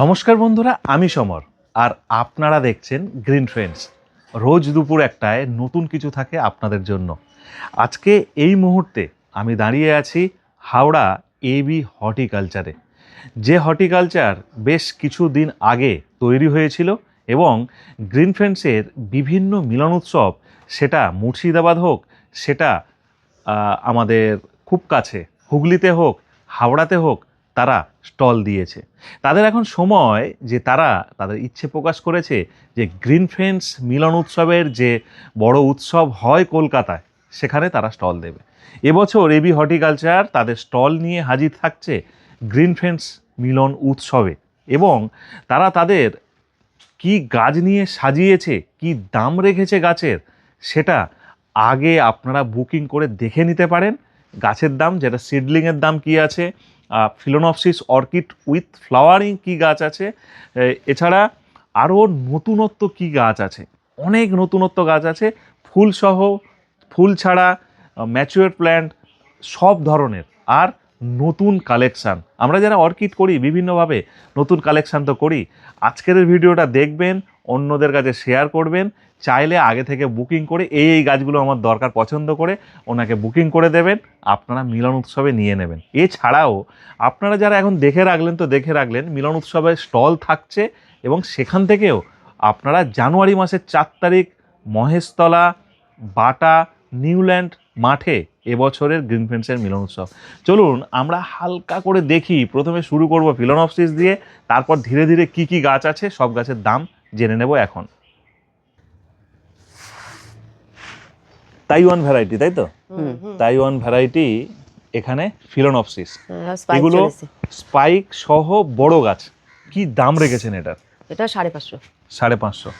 নমস্কার বন্ধুরা, আমি সমর। আর আপনারা দেখছেন গ্রিন ফ্রেন্ডস রোজ দুপুর একটায় নতুন কিছু থাকে আপনাদের জন্য। আজকে এই মুহূর্তে আমি দাঁড়িয়ে আছি হাওড়া এবি হর্টিকালচারে। যে হর্টিকালচার বেশ কিছু দিন আগে তৈরি হয়েছিল এবং গ্রিন ফ্রেন্ডসের বিভিন্ন মিলন উৎসব সেটা মুর্শিদাবাদ হোক, সেটা আমাদের খুব কাছে, হুগলিতে হোক, হাওড়াতে হোক তারা স্টল দিয়েছে। তাদের এখন সময় যে তারা তাদের ইচ্ছে প্রকাশ করেছে যে গ্রিন ফ্রেন্ডস মিলন উৎসবের যে বড় উৎসব হয় কলকাতায়, সেখানে তারা স্টল দেবে। এবছর এবি হর্টিকালচার তাদের স্টল নিয়ে হাজির থাকছে গ্রিন ফ্রেন্ডস মিলন উৎসবে এবং তারা তাদের কি গাছ নিয়ে সাজিয়েছে, কি দাম রেখেছে গাছের, সেটা আগে আপনারা বুকিং করে দেখে নিতে পারেন। গাছের দাম, যেটা সিডলিংয়ের দাম কি আছে ফিলোনপসিস অর্কিড উইথ ফ্লাওয়ারিং কি গাছ আছে? এছাড়া আরও নতুনত্ব কি গাছ আছে? অনেক নতুনত্ব গাছ আছে। ফুলসহ ফুল ছাড়া ম্যাচুয়ার প্ল্যান্ট সব ধরনের। আর নতুন কালেকশান আমরা যারা অর্কিড করি, বিভিন্নভাবে নতুন কালেকশান তো করি। আজকের ভিডিওটা দেখবেন, অন্যদের কাছে শেয়ার করবেন। চাইলে আগে থেকে বুকিং করে এই এই গাছগুলো আমার দরকার পছন্দ করে ওনাকে বুকিং করে দেবেন, আপনারা মিলন উৎসবে নিয়ে নেবেন। এছাড়াও আপনারা যারা এখন দেখে রাখলেন তো দেখে রাখলেন, মিলন উৎসবে স্টল থাকছে এবং সেখান থেকেও আপনারা জানুয়ারি মাসের চার তারিখ মহেশতলা, বাটা, নিউল্যান্ড মাঠে এবছরের গ্রিন ফ্রেন্ডসের মিলন উৎসব। চলুন আমরা হালকা করে দেখি, প্রথমে শুরু করব ফিলোনপসিস দিয়ে, তারপর ধীরে ধীরে কি কি গাছ আছে, সব গাছের দাম জেনে নেব এখন। তাইওয়ান ভ্যারাইটি তাই তো? তাইওয়ান ভ্যারাইটি এখানে ফিলোনপসিস হ্যাঁ, এগুলো স্পাইক সহ বড় গাছ। কি দাম রেখেছেন এটার? এটা সাড়ে পাঁচশো। সাড়ে পাঁচশো।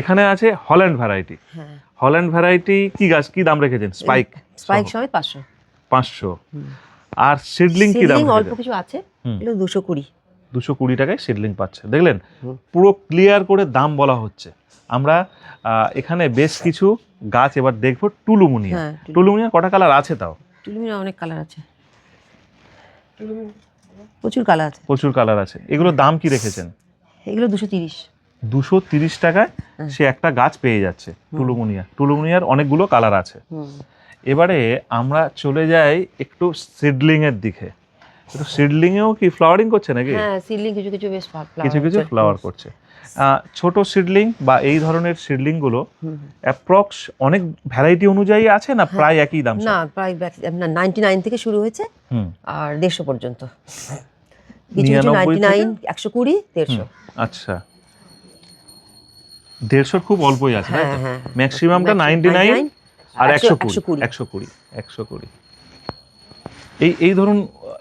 এখানে আছে হল্যান্ড ভ্যারাইটি হ্যাঁ। হল্যান্ড ভ্যারাইটি কি গাছ? কি দাম রেখেছেন? স্পাইক স্পাইক সমেত পাঁচশো। পাঁচশো। আর সিডলিং কি দাম অল্প কিছু আছে। এগুলো দুশো কুড়ি। দুশো কুড়ি টাকায় সিডলিং পাচ্ছে। দেখলেন পুরো ক্লিয়ার করে দাম বলা হচ্ছে। আমরা এখানে বেশ কিছু গাছ এবার দেখব টুলুমুনিয়া। হ্যাঁ টুলুমুনিয়া। কটা কালার আছে তাও? টুলুমুনিয়া অনেক কালার আছে। প্রচুর কালার আছে। প্রচুর কালার আছে। এগুলোর দাম কি রেখেছেন? এগুলো দুশো তিরিশ। দুশো তিরিশ টাকায় হ্যাঁ। সে একটা গাছ পেয়ে যাচ্ছে টুলুমুনিয়া। টুলুমুনিয়ার অনেকগুলো কালার আছে। এবারে আমরা চলে যাই একটু সিডলিং এর দিকে। একটু সিডলিংয়েও কি ফ্লাওয়ারিং করছে নাকি? হ্যাঁ সিডলিং কিছু কিছু বেশ কিছু কিছু ফ্লাওয়ার করছে। ছোট সিডলিং বা এই ধরনের সিডলিংগুলো হুম, হুম। অ্যাপ্রক্স অনেক ভ্যারাইটি অনুযায়ী আছে না প্রায় একই দাম না প্রায় না নাইনটি নাইন থেকে শুরু হয়েছে আর পর্যন্ত। কিছু কিছু নিরানব্বই নাইনটি থেকে? নাইন একশো কুড়ি দেড়শো। আচ্ছা। দেড়শোর খুব অল্পই আছে তাই হ্যাঁ তো? হ্যাঁ ম্যাক্সিমামটা নাইনটি নাইন 99 আর একশো কুড়ি। একশো কুড়ি একশো কুড়ি। এই এই ধরুন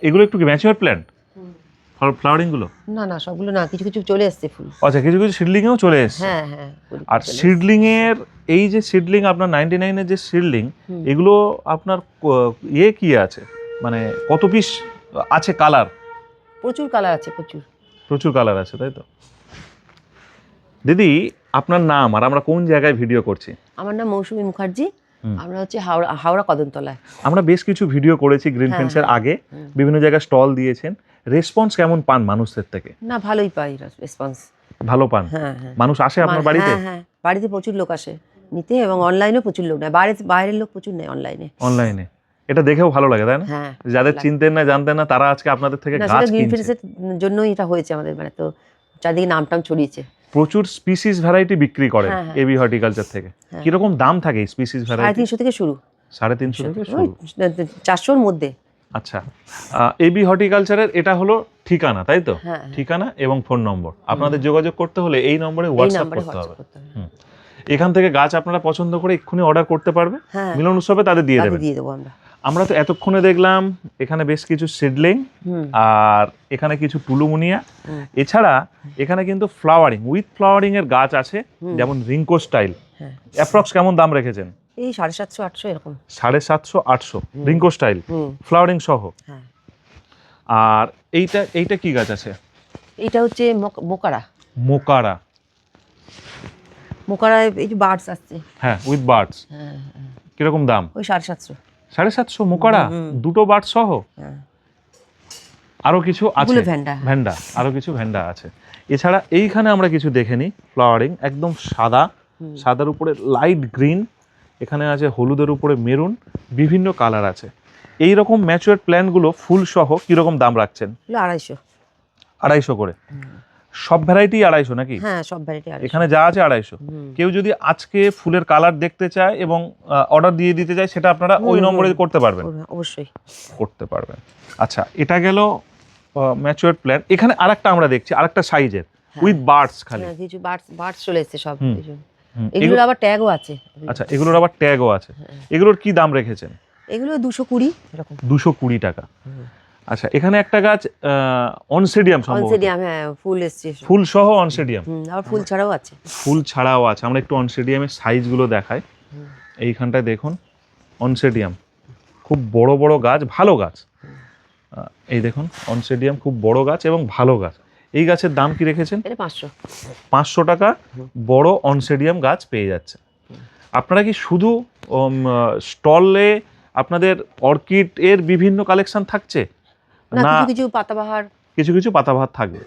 এগুলো একটু কি ম্যাচিওর প্ল্যান্ট? ফ্লাওয়ারিংগুলো? না না সবগুলো না কিছু কিছু চলে এসছে ফুল। আচ্ছা কিছু কিছু সিডলিংয়েও চলে এসছে। হ্যাঁ হ্যাঁ আর সিডলিং এর এই যে সিডলিং আপনার নাইনটি নাইনের যে সিডলিং এগুলো আপনার ইয়ে কি আছে? মানে কত পিস আছে কালার প্রচুর কালার আছে প্রচুর। প্রচুর কালার আছে তাই তো? দিদি আপনার নাম আর আমরা কোন জায়গায় ভিডিও করছি? আমার নাম মৌসুমী মুখার্জি। আমরা হচ্ছে হাওড়া হাওড়া কদমতলায়। আমরা বেশ কিছু ভিডিও করেছি গ্রিন হ্যাঁ, ফেন্সের আগে। বিভিন্ন জায়গায় স্টল দিয়েছেন। রেসপন্স কেমন পান মানুষদের থেকে? না ভালোই পাই রেসপন্স ভালো পান? হ্যাঁ হ্যাঁ। মানুষ আসে আপনার বাড়িতে? হ্যাঁ হ্যাঁ। বাড়িতে প্রচুর লোক আসে নিতে এবং অনলাইনেও প্রচুর লোক নেয়। বাইরে বাইরের লোক প্রচুর নেয় অনলাইনে অনলাইনে এটা দেখেও ভালো লাগে তাই না? হ্যাঁ যাদের চিনতেন না জানতেন না তারা আজকে আপনাদের থেকে গাছ কিনছে। জন্যই এটা হয়েছে আমাদের মানে তো চারদিকে নাম টাম ছড়িয়েছে। প্রচুর স্পিসিস ভ্যারাইটি বিক্রি করেন হ্যাঁ, হ্যাঁ। এবি হর্টিকালচার থেকে। হ্যাঁ। কীরকম দাম থাকে স্পিসিস সাড়ে ভ্যারাইটি তিনশো থেকে শুরু। সাড়ে তিনশো থেকে চারশোর মধ্যে। আচ্ছা। এবি হর্টিকালচারের এটা হলো ঠিকানা তাই তো? হ্যাঁ ঠিকানা এবং ফোন নম্বর আপনাদের যোগাযোগ করতে হলে এই নম্বরে হোয়াটসঅ্যাপ করতে হবে। এখান থেকে গাছ আপনারা পছন্দ করে এক্ষুনি অর্ডার করতে পারবে। হ্যাঁ। মিলন উৎসবে তাদের দিয়ে দেবেন। দিয়ে দেবো আমরা। আমরা তো এতক্ষণে দেখলাম এখানে বেশ কিছু সিডলিং আর এখানে কিছু টুলুমুনিয়া। এছাড়া এখানে কিন্তু ফ্লাওয়ারিং উইথ ফ্লাওয়ারিং এর গাছ আছে যেমন রিঙ্কো স্টাইল। হ্যাঁ। অ্যাপ্রক্স কেমন দাম রেখেছেন? এই সাড়ে সাতশো আটশো এরকম। সাড়ে সাতশো আটশো রিঙ্কো স্টাইল। ফ্লাওয়ারিং সহ। হ্যাঁ। আর এইটা এইটা কি গাছ আছে? এইটা হচ্ছে মক- মোকারা। মোকারা। মোকারায় এই যে বার্ডস আসছে। হ্যাঁ উইথ বার্ডস। হ্যাঁ। কীরকম দাম? ওই সাড়ে সাতশো। সাড়ে সাতশো মোকারা। দুটো বার্ড সহ? হ্যাঁ। আরও কিছু আছে। এগুলো ভ্যান্ডা ভ্যান্ডা আরও কিছু ভ্যান্ডা আছে। এছাড়া এইখানে আমরা কিছু দেখে নিই ফ্লাওয়ারিং একদম সাদা। সাদার উপরে লাইট গ্রিন এখানে আছে হলুদের উপরে মেরুন বিভিন্ন কালার আছে। এই রকম ম্যাচুয়ার প্ল্যান্টগুলো ফুল সহ কীরকম দাম রাখছেন? আড়াইশো। আড়াইশো করে। সব ভ্যারাইটি আড়াইশো নাকি? হ্যাঁ সব ভ্যারাইটি এখানে যা আছে আড়াইশো। কেউ যদি আজকে ফুলের কালার দেখতে চায় এবং অর্ডার দিয়ে দিতে চায় সেটা আপনারা ওই নম্বরে করতে পারবেন। অবশ্যই। করতে পারবেন। আচ্ছা এটা গেল ম্যাচুয়ার প্ল্যান এখানে আরেকটা আমরা দেখছি আরেকটা সাইজের উইথ বার্ডস খালি। হ্যাঁ, কিছু বার্ডস বার্ডস চলে এসেছে সব কিছু। এগুলোর এগুলো- আবার ট্যাগও আছে। আচ্ছা এগুলোর আবার ট্যাগও আছে। হ্যাঁ। এগুলোর কি দাম রেখেছেন? এগুলো দুশো কুড়ি এরকম। দুশো কুড়ি টাকা। আচ্ছা এখানে একটা গাছ অনসেডিয়াম অনসেডিয়াম হ্যাঁ ফুল এসছে ফুল সহ অনসেডিয়াম আবার ফুল ছাড়াও আছে। ফুল ছাড়াও আছে আমরা একটু অনসেডিয়ামের সাইজগুলো দেখাই। এইখানটায় দেখুন অনসেডিয়াম খুব বড় বড় গাছ ভালো গাছ। এই দেখুন অনসেডিয়াম খুব বড় গাছ এবং ভালো গাছ। এই গাছের দাম কি রেখেছেন? পাঁচশো। পাঁচশো টাকা বড় অনসেডিয়াম গাছ পেয়ে যাচ্ছে। আপনারা কি শুধু স্টলে আপনাদের অর্কিড এর বিভিন্ন কালেকশন থাকছে? না কিছু কিছু পাতাবাহার। কিছু কিছু পাতাবাহার থাকবে।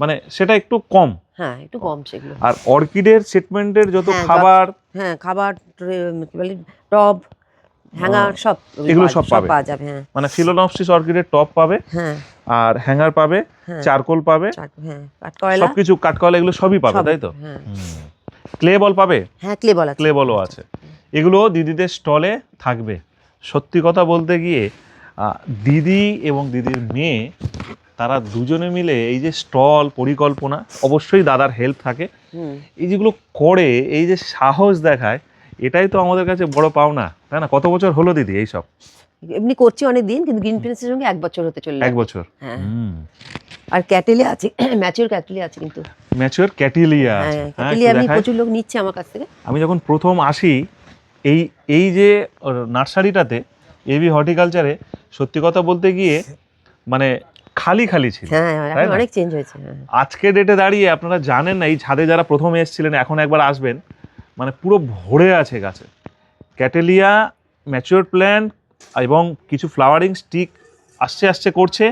মানে সেটা একটু কম। হ্যাঁ একটু কম সেগুলো। আর অর্কিডের সেটমেন্টের যত হ্যাঁ, খাবার হ্যাঁ খাবার কি বলে টব হ্যাঙ্গার সব এগুলো সব পাবে। পাওয়া যাবে হ্যাঁ। মানে ফিলোনপসিস অর্কিডের টপ পাবে হ্যাঁ। আর হ্যাঙ্গার পাবে হ্যাঁ। চারকোল পাবে হ্যাঁ কাঠকয়লা। সবকিছু কাঠকলা এগুলো সবই পাবে তাই তো? হ্যাঁ। ক্লে বল পাবে? হ্যাঁ ক্লে বলা ক্লে বলও আছে। এগুলো দিদিদের স্টলে থাকবে। সত্যি কথা বলতে গিয়ে দিদি এবং দিদির মেয়ে তারা দুজনে মিলে এই যে স্টল পরিকল্পনা অবশ্যই দাদার হেল্প থাকে। এই যেগুলো করে এই যে সাহস দেখায় এটাই তো আমাদের কাছে বড় পাওনা তাই না? কত বছর হলো দিদি এইসব? এমনি করছি অনেক দিন কিন্তু গ্রিন প্রিন্সের সঙ্গে এক বছর হতে চলল। এক বছর? হ্যাঁ। আর ক্যাটেলে আছে ম্যাচিওর ক্যাটেলে আছে কিন্তু। ম্যাচিওর ক্যাটিলিয়া হ্যাঁ হ্যাঁ, ক্যাটেলে আমি প্রচুর লোক নিচ্ছে আমার কাছ থেকে। আমি যখন প্রথম আসি এই এই যে নার্সারিটাতে এবি হর্টিকালচারে সত্যি কথা বলতে গিয়ে মানে খালি খালি ছিল। হ্যাঁ না? অনেক চেঞ্জ হয়েছে হ্যাঁ। আজকে ডেটে দাঁড়িয়ে আপনারা জানেন না এই ছাদে যারা প্রথমে এসেছিলেন এখন একবার আসবেন মানে পুরো ভরে আছে গাছে। ক্যাটেলিয়া ম্যাচিওর প্ল্যান্ট এবং কিছু ফ্লাওয়ারিং স্টিক আসছে আসছে করছে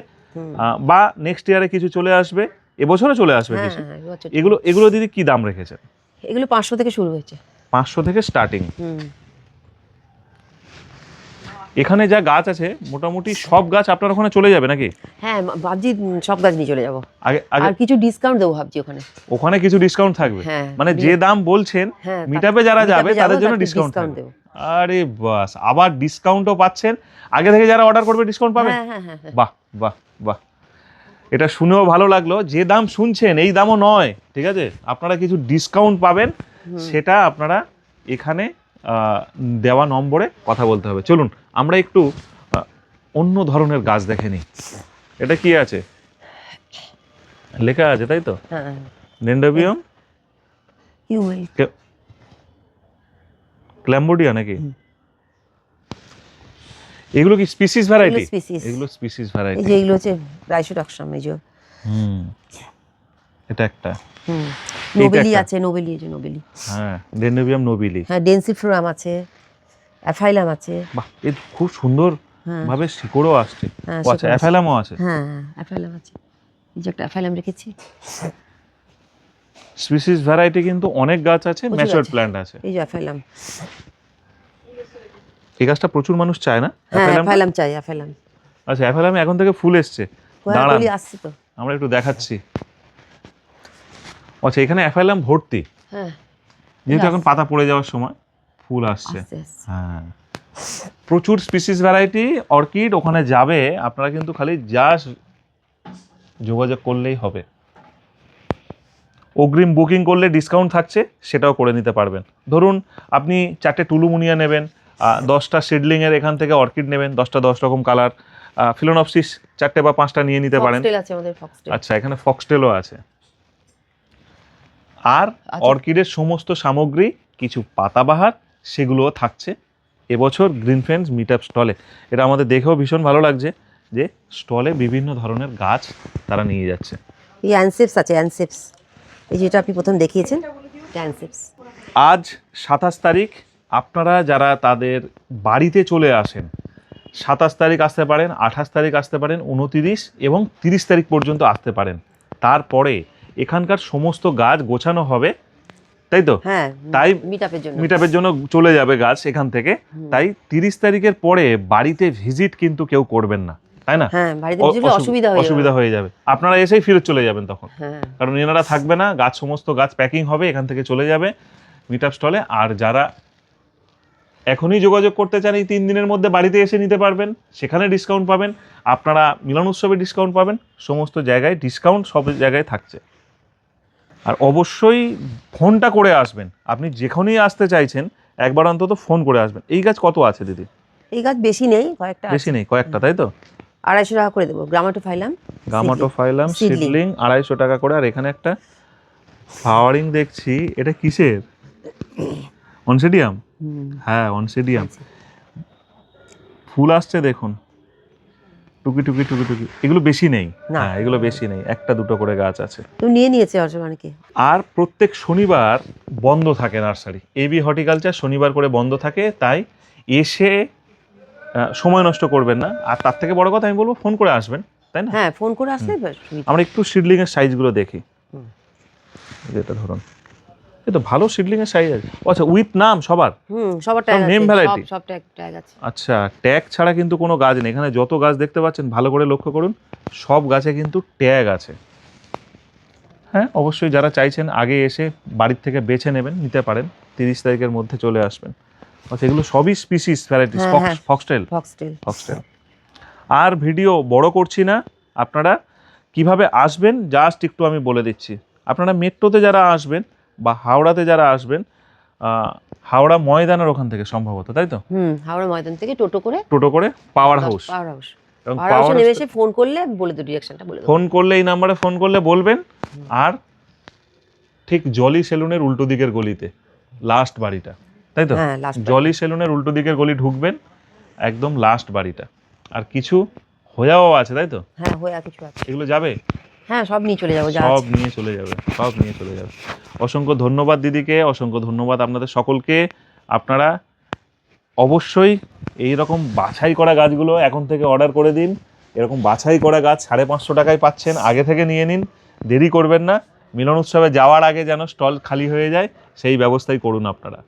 বা নেক্সট ইয়ারে কিছু চলে আসবে এবছরও চলে আসবে হ্যাঁ কিছু। হ্যাঁ, এগুলো এগুলো দিদি কি দাম রেখেছে এগুলো পাঁচশো থেকে শুরু হয়েছে। পাঁচশো থেকে স্টার্টিং এখানে যা গাছ আছে মোটামুটি সব গাছ আপনার ওখানে চলে যাবে নাকি? হ্যাঁ ভাবছি সব গাছ নিয়ে চলে যাব। আগে আর কিছু ডিসকাউন্ট দেবো ভাবছি ওখানে। ওখানে কিছু ডিসকাউন্ট থাকবে? হ্যাঁ মানে যে দাম বলছেন হ্যাঁ মিটাপে যারা যাবে তাদের জন্য ডিসকাউন্ট দেবো। আরে বাস আবার ডিসকাউন্টও পাচ্ছেন। আগে থেকে যারা অর্ডার করবে ডিসকাউন্ট পাবে? হ্যাঁ হ্যাঁ হ্যাঁ হ্যাঁ। বাহ বাহ বাহ। এটা শুনেও ভালো লাগল। যে দাম শুনছেন এই দামও নয় ঠিক আছে? আপনারা কিছু ডিসকাউন্ট পাবেন সেটা আপনারা এখানে দেওয়া নম্বরে কথা বলতে হবে। চলুন আমরা একটু অন্য ধরনের গাছ দেখে নিই। এটা কি আছে? লেখা আছে তাই তো? হ্যাঁ। হিউমেল ক্ল্যাম্বোডিয়া নাকি? এগুলো কি স্পিসিস ভ্যারাইটি এগুলো স্পিসিস ভ্যারাইটি যে এগুলো হচ্ছে রাইসোডাকসাম এই যে হুম। এটা একটা। হুম। নোবেলি আছে নোবেলি যে নোবেলি হ্যাঁ নোবিলি হ্যাঁ ডেন্সিফ্লোরাম আছে অ্যাফাইলাম আছে। বাহ এ খুব সুন্দর হ্যাঁ। ভাবে শিকড়ও আসছে। হ্যাঁ, আচ্ছা আছে। অ্যাফাইলামও আছে? হ্যাঁ হ্যাঁ অ্যাফাইলাম আছে। এই যে একটা অ্যাফাইলাম রেখেছি। স্পিসিস ভ্যারাইটি কিন্তু অনেক গাছ আছে আছে। প্ল্যান্ট আছে। এই যে অ্যাফাইলাম। এই গাছটা প্রচুর মানুষ চায় না? হ্যাঁ অ্যাফাইলাম চাই অ্যাফাইলাম। আচ্ছা অ্যাফাইলামে এখন থেকে ফুল এসছে। হ্যাঁ দাঁড়ান। আসছে তো। আমরা একটু দেখাচ্ছি। আচ্ছা এখানে অ্যাফাইলাম ভর্তি। হ্যাঁ। যেহেতু এখন পাতা পড়ে যাওয়ার সময় ফুল আসছে। হ্যাঁ। প্রচুর স্পিসিস ভ্যারাইটি অর্কিড ওখানে যাবে আপনারা কিন্তু খালি জাস্ট যোগাযোগ করলেই হবে। অগ্রিম বুকিং করলে ডিসকাউন্ট থাকছে সেটাও করে নিতে পারবেন। ধরুন আপনি চারটে টুলুমুনিয়া নেবেন দশটা সিডলিংয়ের এখান থেকে অর্কিড নেবেন দশটা দশ রকম কালার ফিলোনপসিস চারটে বা পাঁচটা নিয়ে নিতে পারেন। আচ্ছা এখানে ফক্সটেলও আছে। আর আচ্ছা। অর্কিডের সমস্ত সামগ্রী কিছু পাতাবাহার সেগুলোও থাকছে। এবছর গ্রিন ফ্রেন্ডস মিট আপ স্টলে এটা আমাদের দেখেও ভীষণ ভালো লাগছে যে স্টলে বিভিন্ন ধরনের গাছ তারা নিয়ে যাচ্ছে। এই অ্যানসেপস আছে অ্যানসেপস এই যেটা আপনি প্রথম দেখিয়েছেন অ্যানসেপস আজ সাতাশ তারিখ। আপনারা যারা তাদের বাড়িতে চলে আসেন সাতাশ তারিখ আসতে পারেন আঠাশ তারিখ আসতে পারেন উনতিরিশ এবং তিরিশ তারিখ পর্যন্ত আসতে পারেন। তারপরে এখানকার সমস্ত গাছ গোছানো হবে তাই তো? হ্যাঁ তাই মিট আপের জন্য। মিটআপের জন্য চলে যাবে গাছ এখান থেকে। তাই তিরিশ তারিখের পরে বাড়িতে ভিজিট কিন্তু কেউ করবেন না তাই না? হ্যাঁ অসুবিধা হয়ে যাবে। আপনারা এসেই ফিরে চলে যাবেন তখন। হ্যাঁ। কারণ এনারা থাকবে না গাছ সমস্ত গাছ প্যাকিং হবে এখান থেকে চলে যাবে মিট আপ স্টলে আর যারা এখনই যোগাযোগ করতে চান এই তিন দিনের মধ্যে বাড়িতে এসে নিতে পারবেন। সেখানে ডিসকাউন্ট পাবেন। আপনারা মিলন উৎসবে ডিসকাউন্ট পাবেন। সমস্ত জায়গায় ডিসকাউন্ট সব জায়গায় থাকছে। আর অবশ্যই ফোনটা করে আসবেন। আপনি যেখানেই আসতে চাইছেন একবার অন্তত ফোন করে আসবেন। এই গাছ কত আছে দিদি? এই গাছ বেশি নেই কয়েকটা বেশি নেই কয়েকটা তাই তো? আড়াইশো টাকা করে দেবো গ্রামাটো ফাইলাম গামাটোফাইলাম Seedling. সিডলিং আড়াইশো টাকা করে। আর এখানে একটা ফ্লাওয়ারিং দেখছি এটা কিসের? অনসিডিয়াম হ্যাঁ অনসিডিয়াম ফুল আসছে দেখুন। টুকি টুকি টুকি টুকি। এগুলো বেশি নেই। না। হ্যাঁ এগুলো বেশি নেই। একটা দুটো করে গাছ আছে। তো নিয়ে নিয়েছে অনেকে আর প্রত্যেক শনিবার বন্ধ থাকে নার্সারি। এবি হর্টিকালচার শনিবার করে বন্ধ থাকে তাই এসে সময় নষ্ট করবেন না। আর তার থেকে বড় কথা আমি বলব ফোন করে আসবেন তাই না? হ্যাঁ ফোন করে আসলে আমরা একটু সিডলিং এর সাইজগুলো দেখি। যেটা ধরুন। এই তো ভালো সিডলিং এর সাইজ আছে। আচ্ছা উইথ নাম সবার? হুম সবার ট্যাগ আছে variety? সব ট্যাগ ট্যাগ আছে। আচ্ছা ট্যাগ ছাড়া কিন্তু কোনো গাছ নেই। এখানে যত গাছ দেখতে পাচ্ছেন ভালো করে লক্ষ্য করুন সব গাছে কিন্তু ট্যাগ আছে। হ্যাঁ অবশ্যই যারা চাইছেন আগে এসে বাড়ির থেকে বেছে নেবেন নিতে পারেন তিরিশ তারিখের মধ্যে চলে আসবেন। আচ্ছা এগুলো সবই species varieties. Foxtail foxtail foxtail আর ভিডিও বড় করছি না আপনারা কীভাবে আসবেন জাস্ট একটু আমি বলে দিচ্ছি। আপনারা মেট্রোতে যারা আসবেন বা হাওড়াতে যারা আসবেন হাওড়া ময়দানের ওখান থেকে সম্ভবত তাই তো? হুম হাওড়া ময়দান থেকে টোটো করে টোটো করে পাওয়ার হাউস পাওয়ার হাউস এবং পাওয়ার নেমে এসে ফোন করলে বলে দেবো ডিরেকশনটা বলে ফোন করলে এই নাম্বারে ফোন করলে বলবেন আর ঠিক জলি সেলুনের উল্টো দিকের গলিতে লাস্ট বাড়িটা তাই তো? হ্যাঁ জলি সেলুনের উল্টো দিকের গলি ঢুকবেন একদম লাস্ট বাড়িটা। আর কিছু হোয়াও আছে তাই তো? হ্যাঁ হয়ে কিছু আছে। এগুলো যাবে? হ্যাঁ সব নিয়ে চলে যাব সব নিয়ে চলে যাবে সব নিয়ে চলে যাবে। অসংখ্য ধন্যবাদ দিদিকে অসংখ্য ধন্যবাদ আপনাদের সকলকে। আপনারা অবশ্যই এই রকম বাছাই করা গাছগুলো এখন থেকে অর্ডার করে দিন। এরকম বাছাই করা গাছ সাড়ে পাঁচশো টাকায় পাচ্ছেন আগে থেকে নিয়ে নিন দেরি করবেন না। মিলন উৎসবে যাওয়ার আগে যেন স্টল খালি হয়ে যায় সেই ব্যবস্থাই করুন আপনারা।